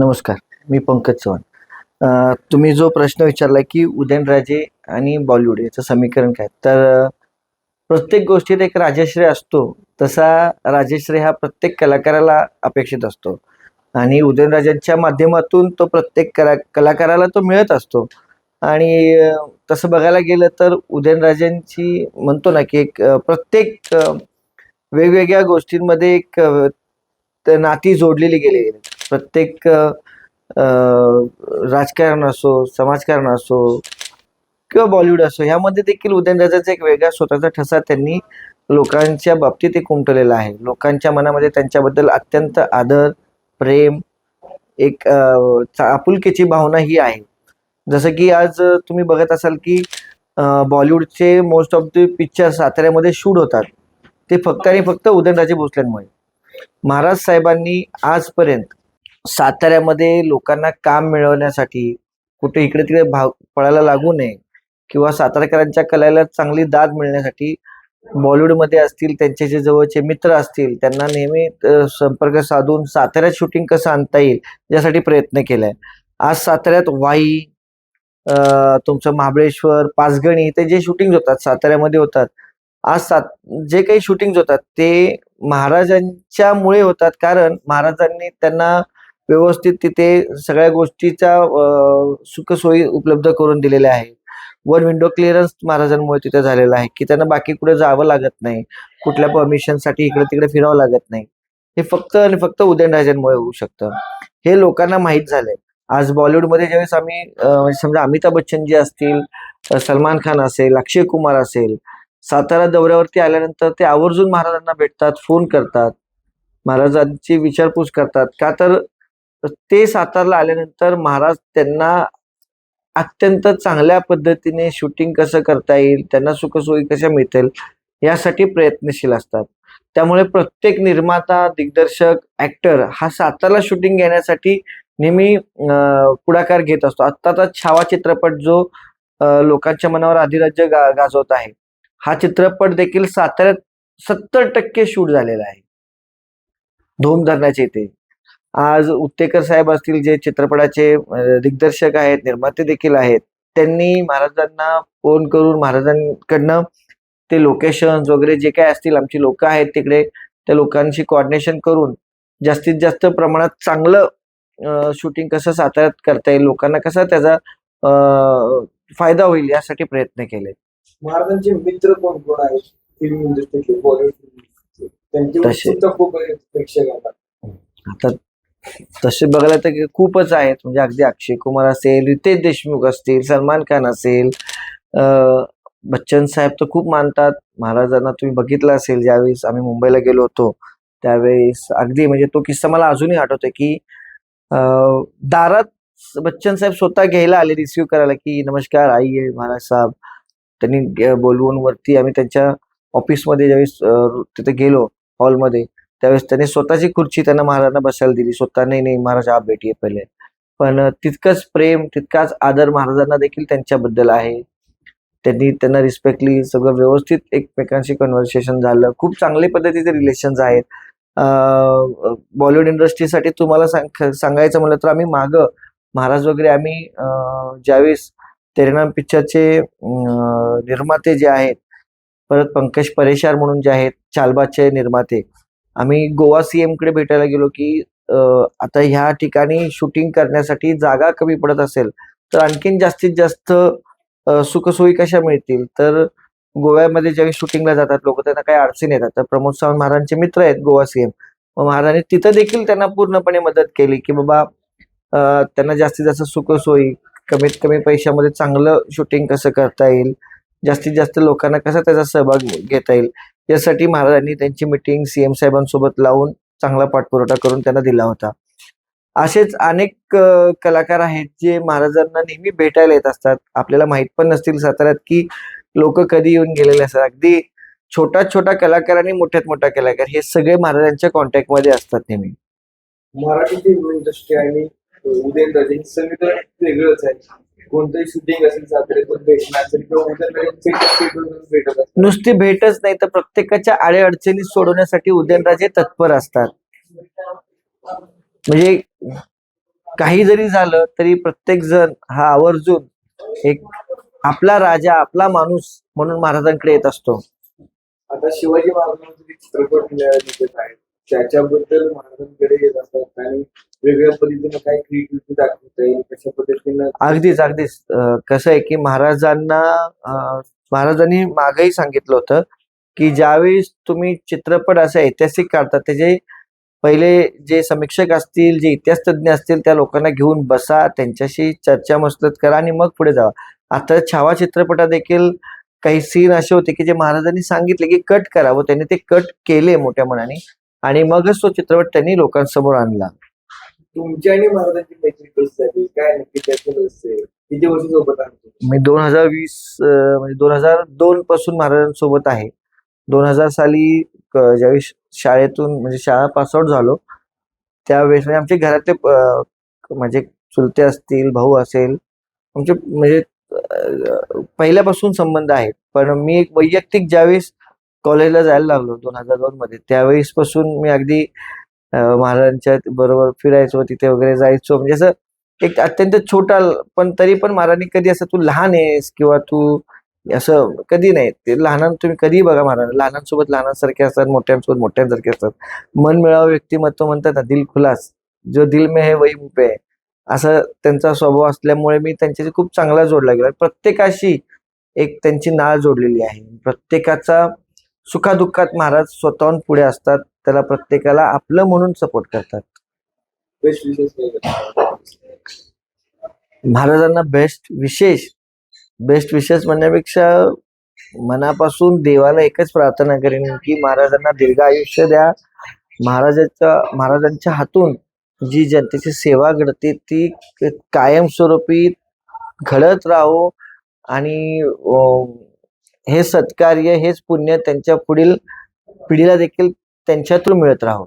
नमस्कार मी पंकज चव्हाण. तुम्ही जो प्रश्न विचारला की उदयनराजे आणि बॉलिवूड याचं समीकरण काय? तर प्रत्येक गोष्टीत एक राजश्रय असतो तसा राजश्रय हा प्रत्येक कलाकाराला अपेक्षित असतो. आणि उदयनराजांच्या माध्यमातून तो प्रत्येक कला कलाकाराला तो मिळत असतो. आणि तसं बघायला गेलं तर उदयनराजांची म्हणतो ना की एक प्रत्येक वेगवेगळ्या गोष्टींमध्ये एक नाती जोडलेली गेलेली. प्रत्येक राजकारण असो समाजकारण असो किंवा बॉलिवूड असो ह्यामध्ये देखील उदयनराजाचा एक वेगळा स्वतःचा ठसा त्यांनी लोकांच्या बाबतीत एक उमटवलेला आहे. लोकांच्या मनामध्ये त्यांच्याबद्दल अत्यंत आदर प्रेम एक चा- आपुलकीची भावना ही आहे. जसं की आज तुम्ही बघत असाल की बॉलिवूडचे मोस्ट ऑफ द पिक्चर साताऱ्यामध्ये शूट होतात. ते फक्त आणि फक्त उदयनराजे भोसलेंमुळे. महाराज साहेबांनी आजपर्यंत साताऱ्यामध्ये लोकांना काम मिळवण्यासाठी कुठे इकडे तिकडे भाग पळायला लागू नये किंवा सातारकरांच्या कलेला चांगली दाद मिळण्यासाठी बॉलिवूडमध्ये असतील त्यांचे जे जवळचे मित्र असतील त्यांना नेहमी संपर्क साधून साताऱ्यात शूटिंग कसं आणता येईल यासाठी प्रयत्न केलाय. आज साताऱ्यात वाई तुमचं महाबळेश्वर पाचगणी ते जे शूटिंग होतात साताऱ्यामध्ये होतात आज सात जे काही शूटिंग होतात ते महाराजांच्यामुळे होतात. कारण महाराजांनी त्यांना व्यवस्थित तिथे सगळ्या गोष्टीचा सुखसोयी उपलब्ध करून दिलेल्या आहेत. वन विंडो क्लिअरन्स महाराजांमुळे तिथे झालेला आहे की त्यांना बाकी कुठे जावं लागत नाही. कुठल्या परमिशनसाठी इकडे तिकडे फिरावं लागत नाही. हे फक्त आणि फक्त उदयनराजांमुळे होऊ शकतं. हे लोकांना माहीत झालंय. आज बॉलिवूडमध्ये ज्यावेळेस आम्ही म्हणजे समजा अमिताभ बच्चन जे असतील सलमान खान असेल अक्षय कुमार असेल सातारा दौऱ्यावरती आल्यानंतर ते आवर्जून महाराजांना भेटतात फोन करतात. महाराजांची विचारपूस करतात. का तर ते सातारला आल्यानंतर महाराज त्यांना अत्यंत चांगल्या पद्धतीने शूटिंग कसं करता येईल त्यांना सुखसोयी कशा मिळतील यासाठी प्रयत्नशील असतात. त्यामुळे प्रत्येक निर्माता दिग्दर्शक ऍक्टर हा सातारला शूटिंग घेण्यासाठी नेहमी पुढाकार घेत असतो. आत्ताचा छावा चित्रपट जो लोकांच्या मनावर अधिराज्य गा गाजवत आहे हा चित्रपट देखील साताऱ्यात सत्तर टक्के शूट झालेला आहे. धोम धरण्याचे इथे. आज उत्तेकर साहेब असतील जे चित्रपटाचे दिग्दर्शक आहेत निर्माते देखील आहेत त्यांनी महाराजांना फोन करून महाराजांकडनं ते लोकेशन वगैरे जे काय असतील आमची लोक आहेत तिकडे त्या लोकांशी कॉर्डिनेशन करून जास्तीत जास्त प्रमाणात चांगलं शूटिंग कसं साताऱ्यात करता येईल लोकांना कसा त्याचा फायदा होईल यासाठी प्रयत्न केले. महाराजांचे मित्र कोण कोण आहेत? फिल्म इंडस्ट्रीतले बॉलिवूड तसे. आता तसे बघायला तर खूपच आहेत. म्हणजे अगदी अक्षय कुमार असेल रितेश देशमुख असतील सलमान खान असेल बच्चन साहेब तर खूप मानतात. महाराजांना तुम्ही बघितलं असेल ज्यावेळेस आम्ही मुंबईला गेलो होतो त्यावेळेस अगदी म्हणजे तो किस्सा मला अजूनही आठवतोय की दारात बच्चन साहेब स्वतः घ्यायला आले रिसिव्ह करायला की नमस्कार आई आहे महाराज साहेब. त्यांनी बोलवून वरती आम्ही त्यांच्या ऑफिसमध्ये ज्यावेळेस तिथे गेलो हॉलमध्ये त्यावेळेस त्यांनी स्वतःची खुर्ची त्यांना महाराजांना बसायला दिली. स्वतः नाही नाही महाराज आप भेटिये पहिले. पण तितकंच प्रेम तितकाच आदर महाराजांना देखील त्यांच्याबद्दल आहे. त्यांनी त्यांना रिस्पेक्टली सगळं व्यवस्थित एकमेकांशी कन्व्हर्सेशन झालं. खूप चांगले पद्धतीचे रिलेशन्स आहेत. बॉलिवूड इंडस्ट्रीसाठी तुम्हाला सांग सांगायचं म्हणलं तर आम्ही मागं महाराज वगैरे आम्ही ज्यावेळेस तेरेनाम पिक्चरचे निर्माते जे आहेत परत पंकज परेशार म्हणून जे आहेत चालबाचे निर्माते आम्ही गोवा सीएमकडे भेटायला गेलो की आता ह्या ठिकाणी शूटिंग करण्यासाठी जागा कमी पडत असेल तर आणखीन जास्तीत जास्त सुखसोयी कशा मिळतील? तर गोव्यामध्ये ज्यावेळी शूटिंगला जातात लोक त्यांना काही अडचण येतात. तर प्रमोद सावंत महाराजांचे मित्र आहेत गोवा सीएम मग महाराजांनी तिथं देखील त्यांना पूर्णपणे मदत केली की बाबा त्यांना जास्तीत जास्त सुखसोयी कमीत कमी पैशामध्ये चांगलं शूटिंग कसं करता येईल? जास्तीत जास्त लोकांना कसा त्याचा सहभाग घेता येईल? यासाठी महाराजांनी त्यांची मिटिंग सीएम साहेबांसोबत लावून चांगला पाठपुरवठा करून त्यांना दिला होता. असेच अनेक कलाकार आहेत जे महाराजांना नेहमी भेटायला येत असतात. आपल्याला माहीत पण नसतील साताऱ्यात की लोक कधी येऊन गेलेले असतात. अगदी छोटा छोटा कलाकार आणि मोठ्यात मोठा कलाकार हे सगळे महाराजांच्या कॉन्टॅक्टमध्ये असतात नेहमी. मराठी फिल्म इंडस्ट्री आणि उदयनराजे हे समीकरण वेगळंच आहे. कोणतंही शूटिंग असेल साताऱ्यातून भेटणं असेल किंवा उदयनराजे भेटत असतात. नुसती भेटच नाही तर प्रत्येकाच्या अडीअडचणी सोडवण्यासाठी उदयनराजे तत्पर असतात. म्हणजे काही जरी झालं तरी प्रत्येक जण हा आवर्जून एक आपला राजा आपला माणूस म्हणून महाराजांकडे येत असतो. आता शिवाजी महाराजांचे चित्रपट निघत आहेत. त्याच्याबद्दल महाराजांकडे येत असतात आणि वेगळ्या पद्धतीने काय क्रिएटिव्हिटी दाखवता येईल कशा पद्धतीनं अगदीच अगदीच. कसं आहे की महाराजांना महाराजांनी मागेही सांगितलं होतं की ज्यावेळेस तुम्ही चित्रपट असे ऐतिहासिक काढतात त्याचे पहिले जे समीक्षक असतील जे इतिहास तज्ज्ञ असतील त्या लोकांना घेऊन बसा त्यांच्याशी चर्चा मसलत करा आणि मग पुढे जावा. आता छावा चित्रपटात देखील काही सीन असे होते की जे महाराजांनी सांगितले की कट करावं त्यांनी ते कट केले मोठ्या मनाने. आणि मगच तो चित्रपट त्यांनी लोकांसमोर आणला तुमची आणि महाराजांची मैत्री कशी झाली काय नक्की त्याचं रहस्य आहे? किती वर्ष सोबत आहात तुम्ही? मी दोन हजार वीस अं, म्हणजे दोन हजार दोन पासून महाराजांसोबत आहे दोन हजार साली क- ज्यावेळी शाळेतून म्हणजे शाळा पासआउट झालो त्यावेळेस म्हणजे आमच्या घरातले अं, म्हणजे चुलते असतील भाऊ असेल आमचे म्हणजे अं, पहिल्यापासून संबंध आहेत पण मी एक वैयक्तिक ज्यावेळेस कॉलेजला जायला लागलो दोन हजार दोन मध्ये. त्यावेळेस पासून मी अगदी महाराजांच्या बरोबर फिरायचो तिथे वगैरे जायचो. म्हणजे असं एक अत्यंत छोटा पण तरी पण महाराजांनी कधी असं तू लहान आहेस किंवा तू असं कधी नाही. ते लहानां तुम्ही कधीही बघा महाराज लहानांसोबत लहानांसारखे असतात मोठ्यांसोबत मोठ्यांसारखे असतात. मन मिळावं व्यक्तिमत्व म्हणतात ना दिल खुलास. जो दिल में है वही मुंह पे. है असं त्यांचा स्वभाव असल्यामुळे मी त्यांच्याशी खूप चांगला जोडला गेला. प्रत्येकाशी एक त्यांची नाळ जोडलेली आहे. प्रत्येकाचा सुखादुःखात महाराज स्वतःहून पुढे असतात. त्याला प्रत्येकाला आपलं म्हणून सपोर्ट करतात. महाराजांना बेस्ट विशेष बेस्ट विशेष म्हणण्यापेक्षा मनापासून देवाला एकच प्रार्थना करेन की महाराजांना दीर्घ आयुष्य द्या. महाराजाच्या महाराजांच्या हातून जी जनतेची सेवा घडते ती कायमस्वरूपी घडत राहो. आणि हे सत्कार्य हेच पुण्य त्यांच्या पुढील पिढीला देखील त्यांच्या थ्रू मिळत राहो